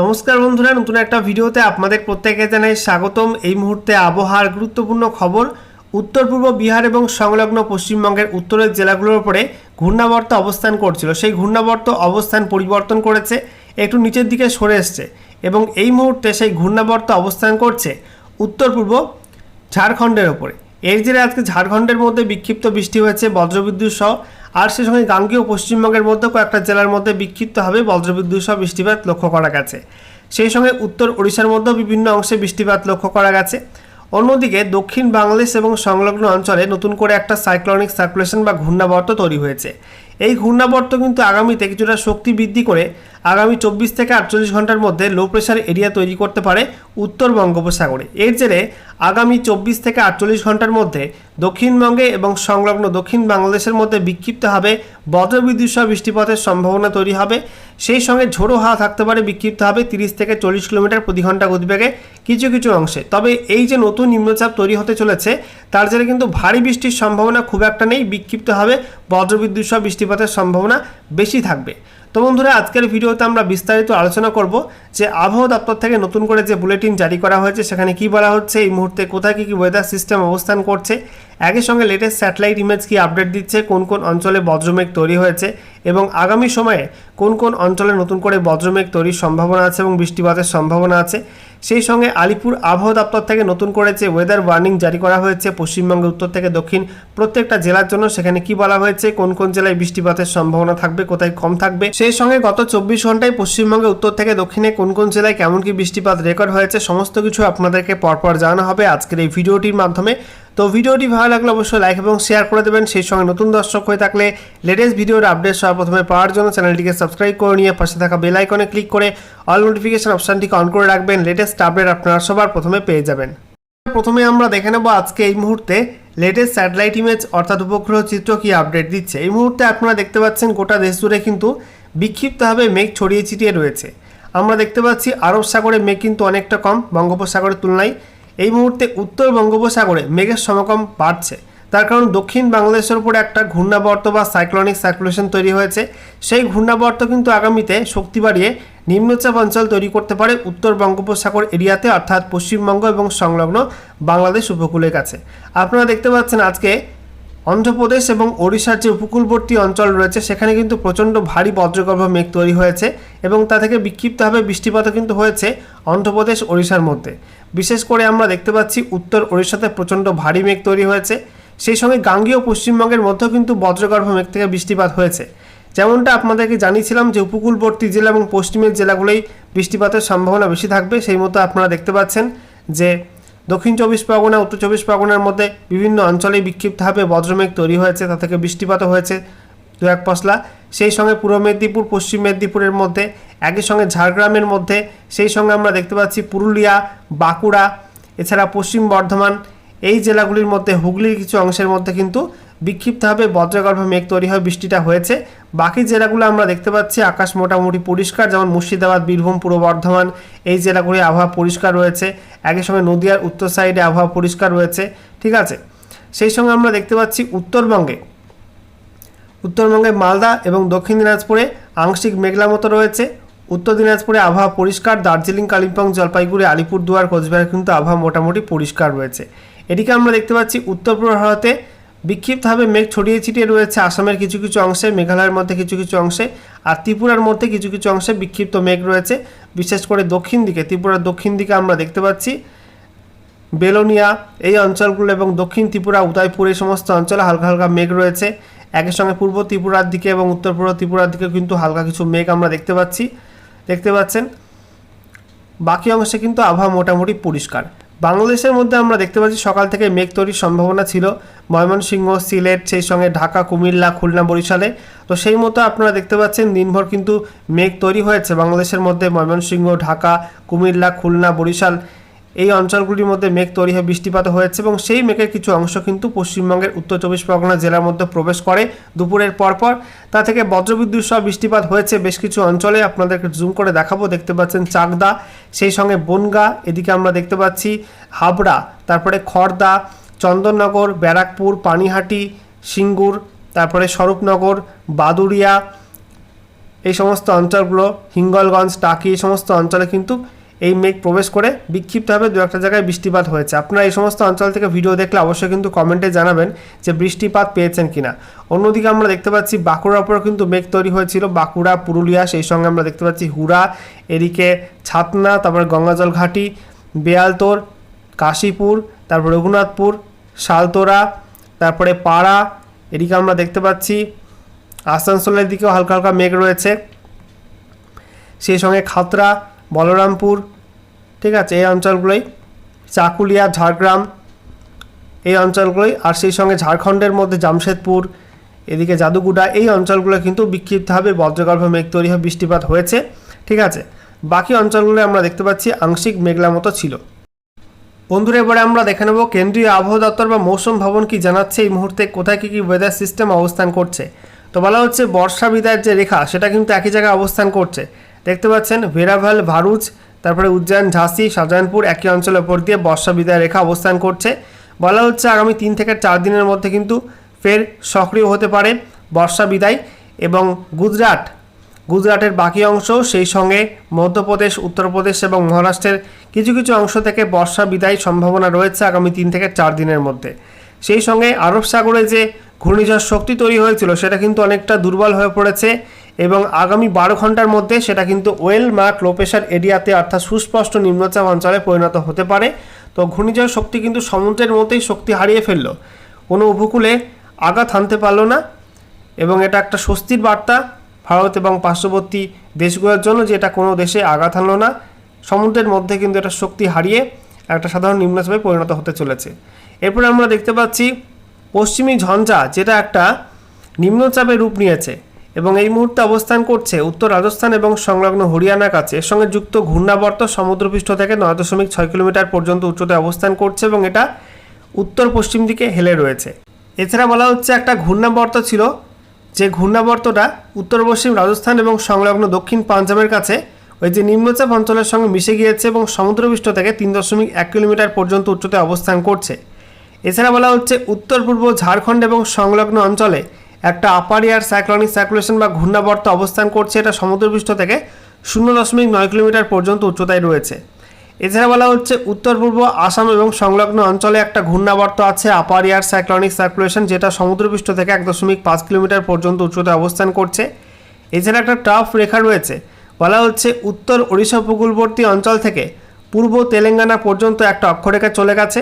নমস্কার বন্ধুরা, নতুন একটা ভিডিওতে আপনাদের প্রত্যেকে জানাই স্বাগতম। এই মুহূর্তে আবহাওয়ার গুরুত্বপূর্ণ খবর, উত্তর পূর্ব বিহার এবং সংলগ্ন পশ্চিমবঙ্গের উত্তরের জেলাগুলোর উপরে ঘূর্ণাবর্ত অবস্থান করছিল। সেই ঘূর্ণাবর্ত অবস্থান পরিবর্তন করেছে, একটু নিচের দিকে সরে এসছে এবং এই মুহূর্তে সেই ঘূর্ণাবর্ত অবস্থান করছে উত্তর পূর্ব ঝাড়খণ্ডের ওপরে এর জেরে আজকে ঝাড়খণ্ডের মধ্যে বিক্ষিপ্ত বৃষ্টি হয়েছে, বজ্রবিদ্যুৎ সহ আর সে সঙ্গে গাঙ্গেয় পশ্চিমবঙ্গের মধ্যে কয়েকটা জেলার মধ্যে বিক্ষিপ্তভাবে বজ্রবিদ্যুৎ সহ বৃষ্টিপাত লক্ষ্য করা গেছে। সেই সঙ্গে উত্তর ওড়িশার মধ্যেও বিভিন্ন অংশে বৃষ্টিপাত লক্ষ্য করা গেছে। অন্যদিকে দক্ষিণ বাংলাদেশ এবং সংলগ্ন অঞ্চলে নতুন করে একটা সাইক্লনিক সার্কুলেশন বা ঘূর্ণাবর্ত তৈরি হয়েছে। এই ঘূর্ণাবর্ত কিন্তু আগামীতে কিছুটা শক্তি বৃদ্ধি করে আগামী চব্বিশ থেকে আটচল্লিশ ঘণ্টার মধ্যে লো প্রেশার এরিয়া তৈরি করতে পারে উত্তর বঙ্গোপসাগরে। এর জেরে আগামী চব্বিশ থেকে আটচল্লিশ ঘণ্টার মধ্যে দক্ষিণবঙ্গে এবং সংলগ্ন দক্ষিণ বাংলাদেশের মধ্যে বিক্ষিপ্তভাবে বজ্রবিদ্যুৎ সহ বৃষ্টিপাতের সম্ভাবনা তৈরি হবে। সেই সঙ্গে ঝোড়ো হাওয়া থাকতে পারে, বিক্ষিপ্ত হবে তিরিশ থেকে চল্লিশ কিলোমিটার প্রতি ঘণ্টা গতিবেগে কিছু কিছু অংশে। তবে এই যে নতুন নিম্নচাপ তৈরি হতে চলেছে, তার জেরে কিন্তু ভারী বৃষ্টির সম্ভাবনা খুব একটা নেই বিক্ষিপ্তভাবে বজ্রবিদ্যুৎ সহ বৃষ্টিপাতের সম্ভাবনা বেশি থাকবে। তো বন্ধুরা, আজকের ভিডিওতে আমরা বিস্তারিত আলোচনা করব যে আবহাওয়া দপ্তর থেকে নতুন করে যে বুলেটিন জারি করা হয়েছে, সেখানে কি বলা হচ্ছে, এই মুহূর্তে কোথায় কী কী ওয়েদার সিস্টেম অবস্থান করছে একই সঙ্গে লেটেস্ট স্যাটেলাইট ইমেজ কি আপডেট দিচ্ছে, কোন কোন অঞ্চলে বজ্রমেঘ তৈরি হয়েছে এবং আগামী সময়ে কোন কোন অঞ্চলে নতুন করে বজ্রমেঘ তৈরির সম্ভাবনা আছে এবং বৃষ্টিপাতের সম্ভাবনা আছে, সেই সঙ্গে আলিপুর আবহাওয়া দপ্তর থেকে নতুন করে যে ওয়েদার ওয়ার্নিং জারি করা হয়েছে পশ্চিমবঙ্গের উত্তর থেকে দক্ষিণ প্রত্যেকটা জেলার জন্য, সেখানে কি বলা হয়েছে, কোন কোন জেলায় বৃষ্টিপাতের সম্ভাবনা থাকবে, কোথায় কম থাকবে, সেই সঙ্গে গত চব্বিশ ঘন্টায় পশ্চিমবঙ্গের উত্তর থেকে দক্ষিণে কোন কোন জেলায় কেমন কি বৃষ্টিপাত রেকর্ড হয়েছে, সমস্ত কিছু আপনাদেরকে পরপর জানানো হবে আজকের এই ভিডিওটির মাধ্যমে। তো ভিডিওটি ভালো লাগলে অবশ্যই লাইক এবং শেয়ার করে দেবেন। সেই সঙ্গে নতুন দর্শক হয়ে থাকলে লেটেস্ট ভিডিওর আপডেট সবার প্রথমে পাওয়ার জন্য চ্যানেলটিকে সাবস্ক্রাইব করে নিয়ে পাশে থাকা বেল আইকনে ক্লিক করে অল নোটিফিকেশন অপশানটিকে অন করে রাখবেন। লেটেস্ট আপডেট আপনারা সবার প্রথমে পেয়ে যাবেন। প্রথমে আমরা দেখে নেব আজকে এই মুহূর্তে লেটেস্ট স্যাটেলাইট ইমেজ অর্থাৎ উপগ্রহ চিত্র কি আপডেট দিচ্ছে। এই মুহূর্তে আপনারা দেখতে পাচ্ছেন গোটা দেশ জুড়ে কিন্তু বিক্ষিপ্তভাবে মেঘ ছড়িয়ে ছিটিয়ে রয়েছে। আমরা দেখতে পাচ্ছি আরব সাগরে মেঘ কিন্তু অনেকটা কম, বঙ্গোপসাগরের তুলনায়। এই মুহূর্তে উত্তর বঙ্গোপসাগরে মেঘের সমাগম বাড়ছে। তার কারণ দক্ষিণ বাংলাদেশের উপরে একটা ঘূর্ণাবর্ত বা সাইক্লোনিক সার্কুলেশন তৈরি হয়েছে। সেই ঘূর্ণাবর্ত কিন্তু আগামীতে শক্তি বাড়িয়ে নিম্নচাপ অঞ্চল তৈরি করতে পারে উত্তর বঙ্গোপসাগর এরিয়াতে, অর্থাৎ পশ্চিমবঙ্গ এবং সংলগ্ন বাংলাদেশ উপকূলের কাছে। আপনারা দেখতে পাচ্ছেন আজকে অন্ধ্রপ্রদেশ এবং ওড়িশার যে উপকূলবর্তী অঞ্চল রয়েছে, সেখানে কিন্তু প্রচণ্ড ভারী বজ্রগর্ভ মেঘ তৈরি হয়েছে এবং তা থেকে বিক্ষিপ্তভাবে বৃষ্টিপাতও কিন্তু হয়েছে অন্ধ্রপ্রদেশ, ওড়িশার মধ্যে। বিশেষ করে আমরা দেখতে পাচ্ছি উত্তর ওড়িশাতে প্রচণ্ড ভারী মেঘ তৈরি হয়েছে। সেই সঙ্গে গাঙ্গীয় পশ্চিমবঙ্গের মধ্যেও কিন্তু বজ্রগর্ভ মেঘ থেকে বৃষ্টিপাত হয়েছে। যেমনটা আপনাদেরকে জানিয়েছিলাম যে উপকূলবর্তী জেলা এবং পশ্চিমের জেলাগুলোই বৃষ্টিপাতের সম্ভাবনা বেশি থাকবে, সেই মতো আপনারা দেখতে পাচ্ছেন যে দক্ষিণ চব্বিশ পরগনা, উত্তর চব্বিশ পরগনার মধ্যে বিভিন্ন অঞ্চলে বিক্ষিপ্তভাবে বজ্রমেঘ তৈরি হয়েছে, তা থেকে বৃষ্টিপাত হয়েছে দু এক পশলা। সেই সঙ্গে পূর্ব মেদিনীপুর, পশ্চিম মেদিনীপুরের মধ্যে একই সঙ্গে ঝাড়গ্রামের মধ্যে, সেই সঙ্গে আমরা দেখতে পাচ্ছি পুরুলিয়া, বাঁকুড়া, এছাড়া পশ্চিম বর্ধমান, এই জেলাগুলির মধ্যে হুগলির কিছু অংশের মধ্যে কিন্তু বিক্ষিপ্তভাবে বজ্রগর্ভ মেঘ তৈরি হয়ে বৃষ্টিটা হয়েছে। বাকি জেলাগুলো আমরা দেখতে পাচ্ছি, আকাশ মোটামুটি পরিষ্কার, যেমন মুর্শিদাবাদ, বীরভূম, পূর্ব বর্ধমান, এই জেলাগুলি আবহাওয়া পরিষ্কার রয়েছে। একই সঙ্গে নদিয়ার উত্তর সাইডে আবহাওয়া পরিষ্কার রয়েছে, ঠিক আছে? সেই সঙ্গে আমরা দেখতে পাচ্ছি উত্তরবঙ্গে। উত্তরবঙ্গে মালদা এবং দক্ষিণ দিনাজপুরে আংশিক মেঘলা মতো রয়েছে। উত্তর দিনাজপুরে আবহাওয়া পরিষ্কার, দার্জিলিং, কালিম্পং, জলপাইগুড়ি, আলিপুরদুয়ার, কোচবিহার কিন্তু আবহাওয়া মোটামুটি পরিষ্কার রয়েছে। এদিকে আমরা দেখতে পাচ্ছি উত্তর পূর্ব ভারতে বিক্ষিপ্তভাবে মেঘ ছড়িয়ে ছিটিয়ে রয়েছে আসামের কিছু কিছু অংশে, মেঘালয়ের মধ্যে কিছু কিছু অংশে আর ত্রিপুরার মধ্যে কিছু কিছু অংশে বিক্ষিপ্ত মেঘ রয়েছে। বিশেষ করে দক্ষিণ দিকে, ত্রিপুরার দক্ষিণ দিকে আমরা দেখতে পাচ্ছি বেলোনিয়া, এই অঞ্চলগুলো এবং দক্ষিণ ত্রিপুরা, উদয়পুর, এই সমস্ত অঞ্চলে হালকা হালকা মেঘ রয়েছে। একই সঙ্গে পূর্ব ত্রিপুরার দিকে এবং উত্তর পূর্ব ত্রিপুরার দিকে কিন্তু হালকা কিছু মেঘ আমরা দেখতে পাচ্ছি। দেখতে পাচ্ছেন, বাকি অংশে কিন্তু আবহাওয়া মোটামুটি পরিষ্কার। বাংলাদেশের মধ্যে আমরা দেখতে পাচ্ছি সকাল থেকে মেঘ তৈরির সম্ভাবনা ছিল। ময়মনসিংহ, সিলেট, সেই সঙ্গে ঢাকা, কুমিল্লা, খুলনা, বরিশালে। তো সেই মতো আপনারা দেখতে পাচ্ছেন দিনভর কিন্তু মেঘ তৈরি হয়েছে বাংলাদেশের মধ্যে। ময়মনসিংহ, ঢাকা, কুমিল্লা, খুলনা, বরিশাল। এই অঞ্চলগুলির মধ্যে মেঘ তৈরি হয়ে বৃষ্টিপাত হয়েছে এবং সেই মেঘের কিছু অংশ কিন্তু পশ্চিমবঙ্গের উত্তর চব্বিশ পরগনা জেলার মধ্যে প্রবেশ করে। দুপুরের পরপর তা থেকে বজ্রবিদ্যুৎ সহ বৃষ্টিপাত হয়েছে বেশ কিছু অঞ্চলে। আপনাদেরকে জুম করে দেখাবো। দেখতে পাচ্ছেন চাকদা, সেই সঙ্গে বনগা, এদিকে আমরা দেখতে পাচ্ছি হাবড়া, তারপরে খড়দা চন্দননগর, ব্যারাকপুর, পানিহাটি, সিঙ্গুর, তারপরে স্বরূপনগর, বাদুড়িয়া, এই সমস্ত অঞ্চলগুলো, হিঙ্গলগঞ্জ, টাকি, এই সমস্ত অঞ্চলে কিন্তু এই মেঘ প্রবেশ করে বিক্ষিপ্তভাবে দু একটা জায়গায় বৃষ্টিপাত হয়েছে। আপনারা এই সমস্ত অঞ্চল থেকে ভিডিও দেখলে অবশ্যই কিন্তু কমেন্টে জানাবেন যে বৃষ্টিপাত পেয়েছেন কিনা। অন্যদিকে আমরা দেখতে পাচ্ছি বাঁকুড়ার উপর কিন্তু মেঘ তৈরি হয়েছিল। বাঁকুড়া, পুরুলিয়া, সেই সঙ্গে আমরা দেখতে পাচ্ছি হুড়া, এদিকে ছাতনা, তারপরে গঙ্গাজল ঘাটি, বেয়ালতোর, কাশীপুর, তারপর রঘুনাথপুর, শালতোরা, তারপরে পাড়া, এদিকে আমরা দেখতে পাচ্ছি আসানসোলের দিকেও হালকা হালকা মেঘ রয়েছে। সেই সঙ্গে খাতড়া বলরামপুর, ঠিক আছে, এই অঞ্চলগুলোই, চাকুলিয়া, ঝাড়গ্রাম, এই অঞ্চলগুলোই, আর সেই সঙ্গে ঝাড়খণ্ডের মধ্যে জামশেদপুর, এদিকে জাদুগুড়া, এই অঞ্চলগুলো কিন্তু বিক্ষিপ্তভাবে বজ্রগর্ভ মেঘ তৈরি হয়ে বৃষ্টিপাত হয়েছে, ঠিক আছে। বাকি অঞ্চলগুলো আমরা দেখতে পাচ্ছি আংশিক মেঘলা মতো ছিল। বন্ধুরা, এবারে আমরা দেখে নেব কেন্দ্রীয় আবহাওয়া দপ্তর বা মৌসুম ভবন কি জানাচ্ছে, এই মুহূর্তে কোথায় কী কী ওয়েদার সিস্টেম অবস্থান করছে। তো বলা হচ্ছে বর্ষা বিদায়ের যে রেখা, সেটা কিন্তু একই জায়গায় অবস্থান করছে। দেখতে পাচ্ছেন, ভেরাভাল, ভারুচ, তারপরে উজ্জয়ন, ঝাঁসি, শাহজাহানপুর একই অঞ্চলের ওপর দিয়ে বর্ষা বিদায় রেখা অবস্থান করছে। বলা হচ্ছে আগামী তিন থেকে চার দিনের মধ্যে কিন্তু ফের সক্রিয় হতে পারে বর্ষা বিদায় এবং গুজরাট। গুজরাটের বাকি অংশ, সেই সঙ্গে মধ্যপ্রদেশ, উত্তরপ্রদেশ এবং মহারাষ্ট্রের কিছু কিছু অংশ থেকে বর্ষা বিদায় সম্ভাবনা রয়েছে আগামী তিন থেকে চার দিনের মধ্যে। সেই সঙ্গে আরব সাগরে যে ঘূর্ণিঝড় শক্তি তৈরি হয়েছিল, সেটা কিন্তু অনেকটা দুর্বল হয়ে পড়েছে। এবং আগামী বারো ঘণ্টার মধ্যে সেটা কিন্তু ওয়েল মার্ক লো প্রেশার এরিয়াতে অর্থাৎ সুস্পষ্ট নিম্নচাপ অঞ্চলে পরিণত হতে পারে। তো ঘূর্ণিঝড় শক্তি কিন্তু সমুদ্রের মধ্যেই শক্তি হারিয়ে ফেলল। কোনো উপকূলে আঘাত হানতে পারল না এবং এটা একটা স্বস্তির বার্তা। ভারত এবং পার্শ্ববর্তী দেশগুলোর জন্য যে এটা কোনো দেশে আঘাত হানলো না, সমুদ্রের মধ্যে কিন্তু এটা শক্তি হারিয়ে একটা সাধারণ নিম্নচাপে পরিণত হতে চলেছে। এরপরে আমরা দেখতে পাচ্ছি পশ্চিমী ঝঞ্ঝা, যেটা একটা নিম্নচাপের রূপ নিয়েছে। এবং এই মুহূর্তে অবস্থান করছে উত্তর রাজস্থান এবং সংলগ্ন হরিয়ানার কাছে। এর সঙ্গে যুক্ত ঘূর্ণাবর্ত সমুদ্রপৃষ্ঠ থেকে নয় দশমিক ছয় কিলোমিটার পর্যন্ত উচ্চতায় অবস্থান করছে এবং এটা উত্তর পশ্চিম দিকে হেলে রয়েছে। এছাড়া বলা হচ্ছে একটা ঘূর্ণাবর্ত ছিল, যে ঘূর্ণাবর্তটা উত্তর পশ্চিম রাজস্থান এবং সংলগ্ন দক্ষিণ পাঞ্জাবের কাছে ওই যে নিম্নচাপ অঞ্চলের সঙ্গে মিশে গিয়েছে এবং সমুদ্রপৃষ্ঠ থেকে তিন দশমিক এক কিলোমিটার পর্যন্ত উচ্চতায় অবস্থান করছে। এছাড়া বলা হচ্ছে উত্তর পূর্ব ঝাড়খণ্ড এবং সংলগ্ন অঞ্চলে একটা আপার এয়ার সাইক্লনিক সার্কুলেশন বা ঘূর্ণাবর্ত অবস্থান করছে, এটা সমুদ্রপৃষ্ঠ থেকে শূন্য দশমিক নয় কিলোমিটার পর্যন্ত উচ্চতায় রয়েছে। এছাড়া বলা হচ্ছে, উত্তর পূর্ব আসাম এবং সংলগ্ন অঞ্চলে একটা ঘূর্ণাবর্ত আছে আপার এয়ার সাইক্লনিক সার্কুলেশন যেটা সমুদ্রপৃষ্ঠ থেকে এক দশমিক পাঁচ কিলোমিটার পর্যন্ত উচ্চতায় অবস্থান করছে। এছাড়া একটা টাফ রেখা রয়েছে। বলা হচ্ছে, উত্তর ওড়িশা উপকূলবর্তী অঞ্চল থেকে পূর্ব তেলেঙ্গানা পর্যন্ত একটা অক্ষরেখা চলে গেছে।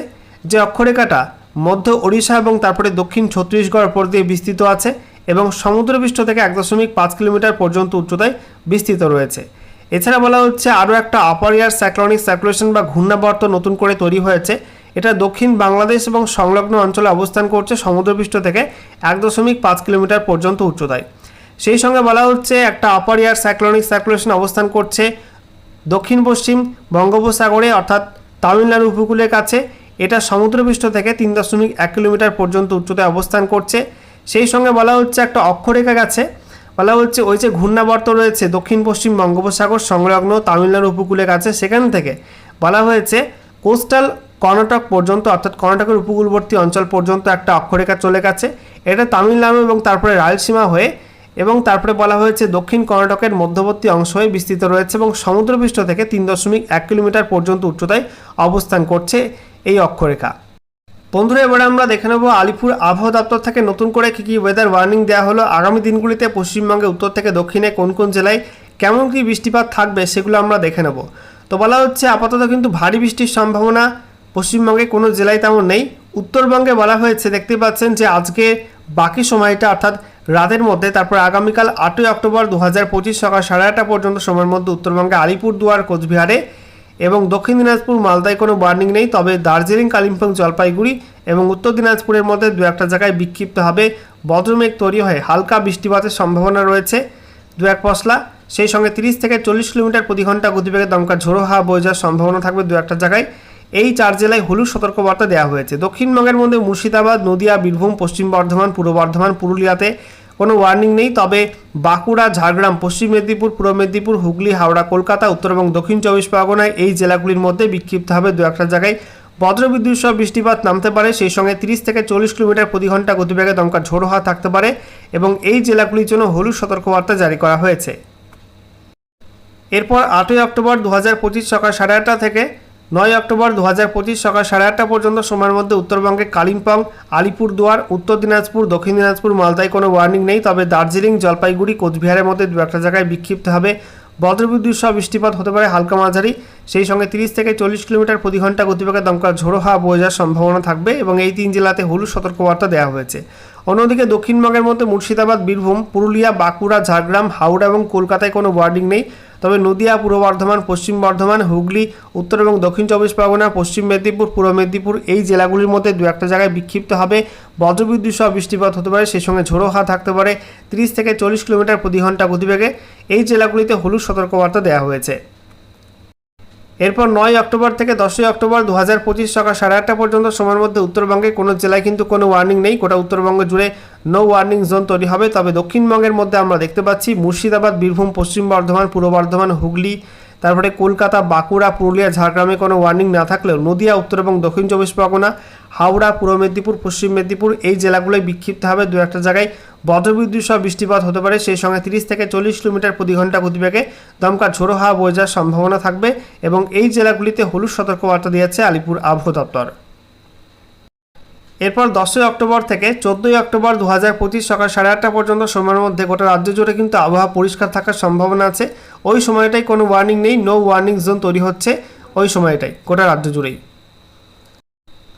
যে অক্ষরেখাটা মধ্য ওড়িশা এবং তারপরে দক্ষিণ ছত্তিশগড় উপর দিয়ে বিস্তৃত আছে এবং সমুদ্রপৃষ্ঠ থেকে এক দশমিক পাঁচ কিলোমিটার পর্যন্ত উচ্চতায় বিস্তৃত রয়েছে। এছাড়া বলা হচ্ছে আরও একটা আপার সাইক্লনিক সার্কুলেশন বা ঘূর্ণাবর্ত নতুন করে তৈরি হয়েছে। এটা দক্ষিণ বাংলাদেশ এবং সংলগ্ন অঞ্চলে অবস্থান করছে সমুদ্রপৃষ্ঠ থেকে এক দশমিক পাঁচ কিলোমিটার পর্যন্ত উচ্চতায়। সেই সঙ্গে বলা হচ্ছে একটা আপার সাইক্লনিক সার্কুলেশন অবস্থান করছে দক্ষিণ পশ্চিম বঙ্গোপসাগরে অর্থাৎ তামিলনাড়ু উপকূলের কাছে। এটা সমুদ্রপৃষ্ঠ থেকে তিন দশমিক এক কিলোমিটার পর্যন্ত উচ্চতায় অবস্থান করছে। সেই সঙ্গে বলা হচ্ছে একটা অক্ষরেখা গেছে। বলা হচ্ছে ওই যে ঘূর্ণাবর্ত রয়েছে দক্ষিণ পশ্চিম বঙ্গোপসাগর সংলগ্ন তামিলনাড়ু উপকূলের কাছে, সেখান থেকে বলা হয়েছে কোস্টাল কর্ণাটক পর্যন্ত, অর্থাৎ কর্ণাটকের উপকূলবর্তী অঞ্চল পর্যন্ত একটা অক্ষরেখা চলে গেছে। এটা তামিলনাড়ু এবং তারপরে রায়লসীমা হয়ে এবং তারপরে বলা হয়েছে, দক্ষিণ কর্ণাটকের মধ্যবর্তী অংশ হয়ে বিস্তৃত রয়েছে এবং সমুদ্রপৃষ্ঠ থেকে তিন দশমিক এক কিলোমিটার পর্যন্ত উচ্চতায় অবস্থান করছে এই অক্ষরেখা। বন্ধুরা, এবারে আমরা দেখে নেব আলিপুর আবহাওয়া দপ্তর থেকে নতুন করে কী কী ওয়েদার ওয়ার্নিং দেওয়া হলো। আগামী দিনগুলিতে পশ্চিমবঙ্গে উত্তর থেকে দক্ষিণে কোন কোন জেলায় কেমন কী বৃষ্টিপাত থাকবে সেগুলো আমরা দেখে নেব। তো বলা হচ্ছে, আপাতত কিন্তু ভারী বৃষ্টির সম্ভাবনা পশ্চিমবঙ্গে কোনো জেলায় তেমন নেই। উত্তরবঙ্গে বলা হয়েছে, দেখতে পাচ্ছেন যে আজকে বাকি সময়টা অর্থাৎ রাতের মধ্যে, তারপর আগামীকাল আটই অক্টোবর দু হাজার পঁচিশ সকাল সাড়ে আটটা পর্যন্ত সময়ের মধ্যে উত্তরবঙ্গে আলিপুরদুয়ার, কোচবিহারে এবং দক্ষিণ দিনাজপুর, মালদায় কোনো ওয়ার্নিং নেই। তবে দার্জিলিং, কালিম্পং, জলপাইগুড়ি এবং উত্তর দিনাজপুরের মধ্যে দু একটা জায়গায় বিক্ষিপ্তভাবে বজ্রমেঘ তৈরি হয়ে হালকা বৃষ্টিপাতের সম্ভাবনা রয়েছে। দু এক পশলা, সেই সঙ্গে তিরিশ থেকে চল্লিশ কিলোমিটার প্রতি ঘণ্টা গতিবেগে দমকা ঝোড়ো হাওয়া বয়ে যাওয়ার সম্ভাবনা থাকবে দু একটা জায়গায়। এই চার জেলায় হলুদ সতর্কবার্তা দেওয়া হয়েছে। দক্ষিণবঙ্গের মধ্যে মুর্শিদাবাদ, নদিয়া, বীরভূম, পশ্চিম বর্ধমান, পূর্ব বর্ধমান, পুরুলিয়াতে কোনো ওয়ার্নিং নেই। তবে বাঁকুড়া, ঝাড়গ্রাম, পশ্চিম মেদিনীপুর, পূর্ব মেদিনীপুর, হুগলি, হাওড়া, কলকাতা, উত্তর এবং দক্ষিণ চব্বিশ পরগনায় এই জেলাগুলির মধ্যে বিক্ষিপ্তভাবে দু একটা জায়গায় বজ্রবিদ্যুৎ সহ বৃষ্টিপাত নামতে পারে। সেই সঙ্গে তিরিশ থেকে চল্লিশ কিলোমিটার প্রতি ঘণ্টা গতিবেগে দমকা ঝোড়ো হওয়া থাকতে পারে এবং এই জেলাগুলির জন্য হলুদ সতর্কবার্তা জারি করা হয়েছে। এরপর আটই অক্টোবর দু হাজার পঁচিশ সকাল সাড়ে আটটা থেকে নয় অক্টোবর দু হাজার পঁচিশ সকাল সাড়ে আটটা পর্যন্ত সময়ের মধ্যে উত্তরবঙ্গে কালিম্পং, আলিপুরদুয়ার, উত্তর দিনাজপুর, দক্ষিণ দিনাজপুর, মালদায় কোনো ওয়ার্নিং নেই। তবে দার্জিলিং, জলপাইগুড়ি, কোচবিহারের মধ্যে দু একটা জায়গায় বিক্ষিপ্ত হবে। বজ্রবিদ্যুৎ সহ বৃষ্টিপাত হতে পারে হালকা মাঝারি। সেই সঙ্গে তিরিশ থেকে চল্লিশ কিলোমিটার প্রতি ঘণ্টা গতিবেগে দমকা ঝোড়ো হাওয়া বয়ে যাওয়ার সম্ভাবনা থাকবে এবং এই তিন জেলাতে হলুদ সতর্কবার্তা দেওয়া হয়েছে। অন্যদিকে দক্ষিণবঙ্গের মধ্যে মুর্শিদাবাদ, বীরভূম, পুরুলিয়া, বাঁকুড়া, ঝাড়গ্রাম, হাওড়া এবং কলকাতায় কোনো ওয়ার্নিং নেই। তবে নদিয়া, পূর্ব বর্ধমান, পশ্চিম বর্ধমান, হুগলি, উত্তর এবং দক্ষিণ চব্বিশ পরগনা, পশ্চিম মেদিনীপুর, পূর্ব মেদিনীপুর এই জেলাগুলির মধ্যে দু একটা জায়গায় বিক্ষিপ্ত হবে। বজ্রবিদ্যুৎ সহ বৃষ্টিপাত হতে পারে সেই সঙ্গে ঝোড়ো হাওয়া থাকতে পারে। তিরিশ থেকে চল্লিশ কিলোমিটার প্রতি ঘণ্টা গতিবেগে এই জেলাগুলিতে হলুদ সতর্কবার্তা দেওয়া হয়েছে। এরপর নয় অক্টোবর থেকে দশই অক্টোবর দু হাজার পঁচিশ সকাল সাড়ে আটটা পর্যন্ত সময়ের মধ্যে উত্তরবঙ্গে কোনো জেলায় কিন্তু কোনো ওয়ার্নিং নেই। গোটা উত্তরবঙ্গ জুড়ে নো ওয়ার্নিং জোন তৈরি হবে। তবে দক্ষিণবঙ্গের মধ্যে আমরা দেখতে পাচ্ছি মুর্শিদাবাদ, বীরভূম, পশ্চিম বর্ধমান, পূর্ব বর্ধমান, হুগলি, তারপরে কলকাতা, বাঁকুড়া, পুরুলিয়া, ঝাড়গ্রামে কোনো ওয়ার্নিং না থাকলেও নদিয়া, উত্তর এবং দক্ষিণ চব্বিশ পরগনা, হাওড়া, পূর্ব মেদিনীপুর, পশ্চিম মেদিনীপুর এই জেলাগুলোয় বিক্ষিপ্ত হবে দু একটা জায়গায়। বজ্রবিদ্যুৎ সহ বৃষ্টিপাত হতে পারে। সেই সঙ্গে তিরিশ থেকে চল্লিশ কিলোমিটার প্রতি ঘণ্টা গতিবেগে দমকা ঝোড়ো হাওয়া বয়ে যাওয়ার সম্ভাবনা থাকবে এবং এই জেলাগুলিতে হলুদ সতর্কবার্তা দিয়েছে আলিপুর আবহাওয়া দপ্তর। এরপর দশই অক্টোবর থেকে চোদ্দোই অক্টোবর দু হাজার পঁচিশ সকাল সাড়ে আটটা পর্যন্ত সময়ের মধ্যে গোটা রাজ্য জুড়ে কিন্তু আবহাওয়া পরিষ্কার থাকার সম্ভাবনা আছে। ওই সময়টাই কোনো ওয়ার্নিং নেই নো ওয়ার্নিং জোন তৈরি হচ্ছে ওই সময়টাই, গোটা রাজ্য জুড়েই।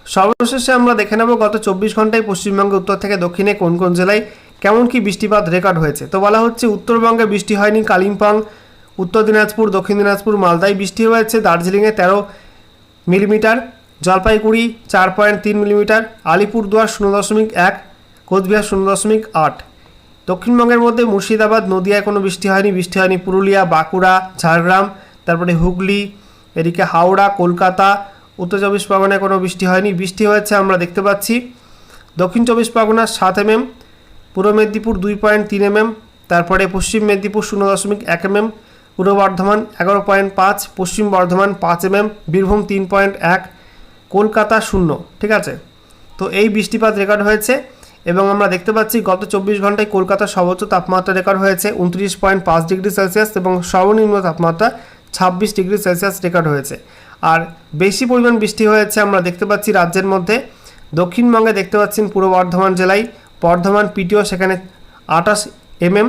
সর্বশেষে আমরা দেখে নেব গত চব্বিশ ঘন্টায় পশ্চিমবঙ্গের উত্তর থেকে দক্ষিণে কোন কোন জেলায় কেমন কি বৃষ্টিপাত রেকর্ড হয়েছে। তো বলা হচ্ছে উত্তরবঙ্গে বৃষ্টি হয়নি, কালিম্পং, উত্তর দিনাজপুর, দক্ষিণ দিনাজপুর, মালদায় বৃষ্টি হয়েছে, দার্জিলিংয়ে তেরো মিলিমিটার জলপাইগুড়ি চার পয়েন্ট তিন মিলিমিটার, আলিপুরদুয়ার শূন্য দশমিক এক, কোচবিহার শূন্য দশমিক আট। দক্ষিণবঙ্গের মধ্যে মুর্শিদাবাদ, নদিয়ায় কোনো বৃষ্টি হয়নি। বৃষ্টি হয়নি পুরুলিয়া, বাঁকুড়া, ঝাড়গ্রাম, তারপরে হুগলি, এদিকে হাওড়া, কলকাতা, উত্তর চব্বিশ পরগনায় কোনো বৃষ্টি হয়নি। বৃষ্টি হয়েছে আমরা দেখতে পাচ্ছি। দক্ষিণ চব্বিশ পরগনা সাত এমএম, পূর্ব মেদিনীপুর দুই পয়েন্ট তিন এমএম, তারপরে পশ্চিম মেদিনীপুর শূন্য দশমিক এক এমএম, পূর্ব বর্ধমান এগারো পয়েন্ট পাঁচ, পশ্চিম বর্ধমান পাঁচ এমএম, বীরভূম তিন পয়েন্ট এক কলকাতা শূন্য, ঠিক আছে? তো এই বৃষ্টিপাত রেকর্ড হয়েছে এবং আমরা দেখতে পাচ্ছি গত চব্বিশ ঘন্টায় কলকাতার সর্বোচ্চ তাপমাত্রা রেকর্ড হয়েছে উনত্রিশ পয়েন্ট পাঁচ ডিগ্রি সেলসিয়াস এবং সর্বনিম্ন তাপমাত্রা ছাব্বিশ ডিগ্রি সেলসিয়াস রেকর্ড হয়েছে। আর বেশি পরিমাণ বৃষ্টি হয়েছে আমরা দেখতে পাচ্ছি রাজ্যের মধ্যে। দক্ষিণবঙ্গে দেখতে পাচ্ছেন পূর্ব বর্ধমান জেলায়, বর্ধমান পিটিও সেখানে আঠাশ এমএম,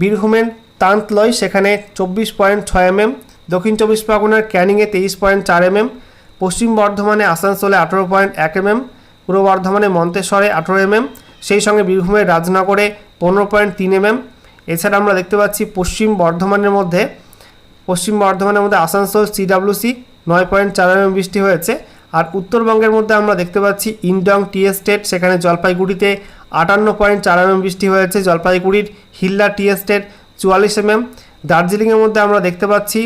বীরভূমের তান্তলয় সেখানে চব্বিশ পয়েন্ট ছয় এমএম, দক্ষিণ চব্বিশ পরগনার ক্যানিংয়ে তেইশ পয়েন্ট চার এমএম পশ্চিম বর্ধমানে আসানসোলে আঠেরো পয়েন্ট এক এমএম, পূর্ব বর্ধমানে মন্তেশ্বরে আঠেরো এমএম, সেই সঙ্গে বীরভূমের রাজনগরে পনেরো পয়েন্ট তিন এমএম। এছাড়া আমরা দেখতে পাচ্ছি পশ্চিম বর্ধমানের মধ্যে, পশ্চিম বর্ধমানের মধ্যে আসানসোল সিডাব্লিউসি নয় পয়েন্ট চার এমএম বৃষ্টি হয়েছে। আর উত্তরবঙ্গের মধ্যে আমরা দেখতে পাচ্ছি ইন্ডং টি এস্টেট, সেখানে জলপাইগুড়িতে আটান্ন পয়েন্ট চার এমএম বৃষ্টি হয়েছে। জলপাইগুড়ির হিল্লা টি এস্টেট চুয়াল্লিশ এমএম। দার্জিলিংয়ের মধ্যে আমরা দেখতে পাচ্ছি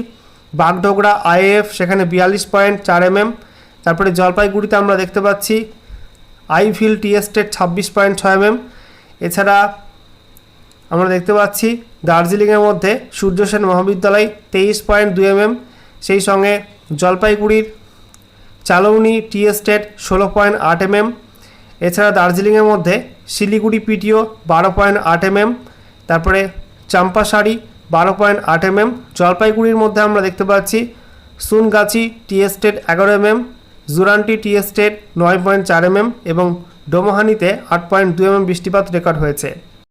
বাগডোগরা আইএফ, সেখানে বিয়াল্লিশ পয়েন্ট চার এমএম। তারপরে জলপাইগুড়িতে আমরা দেখতে পাচ্ছি আইভিল টি এস্টেট ছাব্বিশ পয়েন্ট ছয় এমএম। এছাড়া আমরা দেখতে পাচ্ছি দার্জিলিংয়ের মধ্যে সূর্য সেন মহাবিদ্যালয় তেইশ পয়েন্ট দুই এমএম। সেই সঙ্গে জলপাইগুড়ির চালৌনি টি এস্টেট ষোলো পয়েন্ট আট এমএম। এছাড়া দার্জিলিংয়ের মধ্যে শিলিগুড়ি পিটিও বারো পয়েন্ট আট এমএম। তারপরে চাম্পাশাড়ি বারো পয়েন্ট আট এমএম, জলপাইগুড়ির মধ্যে আমরা দেখতে পাচ্ছি সুনগাছি টি এস্টেট এগারো এমএম, জুরান্টি টি এস্টেট নয় পয়েন্ট চার এমএম এবং ডোমোহানিতে আট পয়েন্ট দু এমএম বৃষ্টিপাত রেকর্ড হয়েছে।